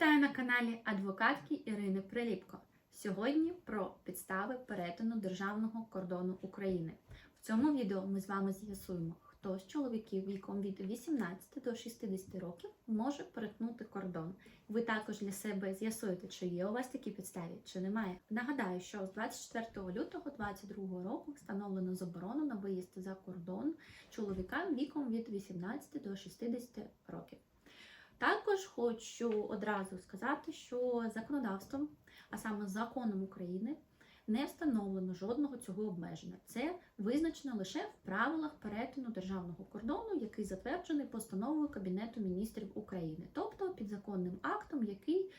Вітаю на каналі адвокатки Ірини Приліпко. Сьогодні про підстави перетину державного кордону України. В цьому відео ми з вами з'ясуємо, хто з чоловіків віком від 18 до 60 років може перетнути кордон. Ви також для себе з'ясуєте, чи є у вас такі підстави, чи немає. Нагадаю, що з 24 лютого 2022 року встановлено заборону на виїзд за кордон чоловікам віком від 18 до 60 років. Також хочу одразу сказати, що законодавством, а саме законом України, не встановлено жодного цього обмеження. Це визначено лише в правилах перетину державного кордону, який затверджений постановою Кабінету міністрів України, тобто підзаконним актом, який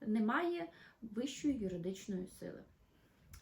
не має вищої юридичної сили.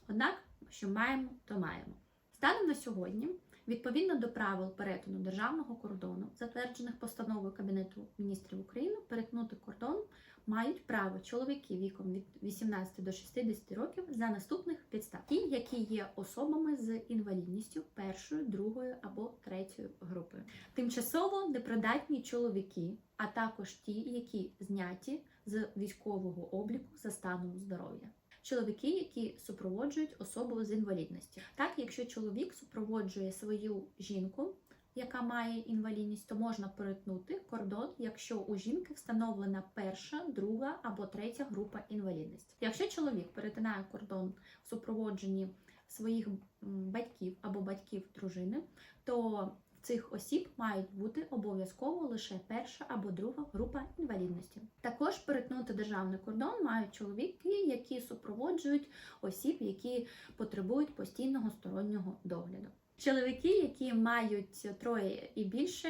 Однак, що маємо, то маємо. Станом на сьогодні, відповідно до правил перетину державного кордону, затверджених постановою Кабінету міністрів України, перетнути кордон мають право чоловіки віком від 18 до 60 років за наступних підстав, ті, які є особами з інвалідністю першої, другої або третьої групи, тимчасово непридатні чоловіки, а також ті, які зняті з військового обліку за станом здоров'я. Чоловіки, які супроводжують особу з інвалідністю. Так, якщо чоловік супроводжує свою жінку, яка має інвалідність, то можна перетнути кордон, якщо у жінки встановлена перша, друга або третя група інвалідності. Якщо чоловік перетинає кордон в супроводженні своїх батьків або батьків дружини, то цих осіб мають бути обов'язково лише перша або друга група інвалідності. Також перетнути державний кордон мають чоловіки, які супроводжують осіб, які потребують постійного стороннього догляду. Чоловіки, які мають троє і більше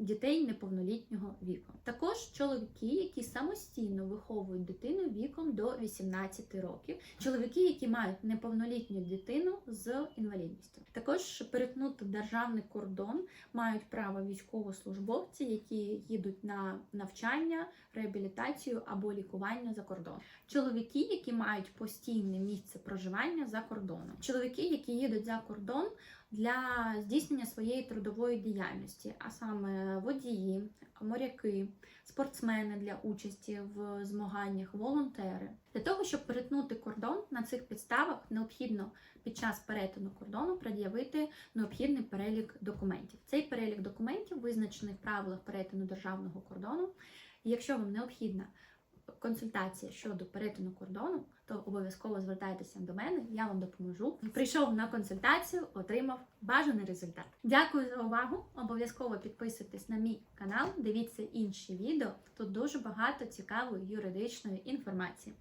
дітей неповнолітнього віку. Також чоловіки, які самостійно виховують дитину віком до 18 років, чоловіки, які мають неповнолітню дитину з інвалідністю. Також перетнути державний кордон мають право військовослужбовці, які їдуть на навчання, реабілітацію або лікування за кордон. Чоловіки, які мають постійне місце проживання за кордоном. Чоловіки, які їдуть за кордон для здійснення своєї трудової діяльності, а саме водії, моряки, спортсмени для участі в змаганнях, волонтери. Для того, щоб перетнути кордон на цих підставах, необхідно під час перетину кордону пред'явити необхідний перелік документів. Цей перелік документів визначений в правилах перетину державного кордону. Якщо вам необхідна консультація щодо перетину кордону, то обов'язково звертайтеся до мене, я вам допоможу. Прийшов на консультацію, отримав бажаний результат. Дякую за увагу! Обов'язково підписуйтесь на мій канал, дивіться інші відео. Тут дуже багато цікавої юридичної інформації.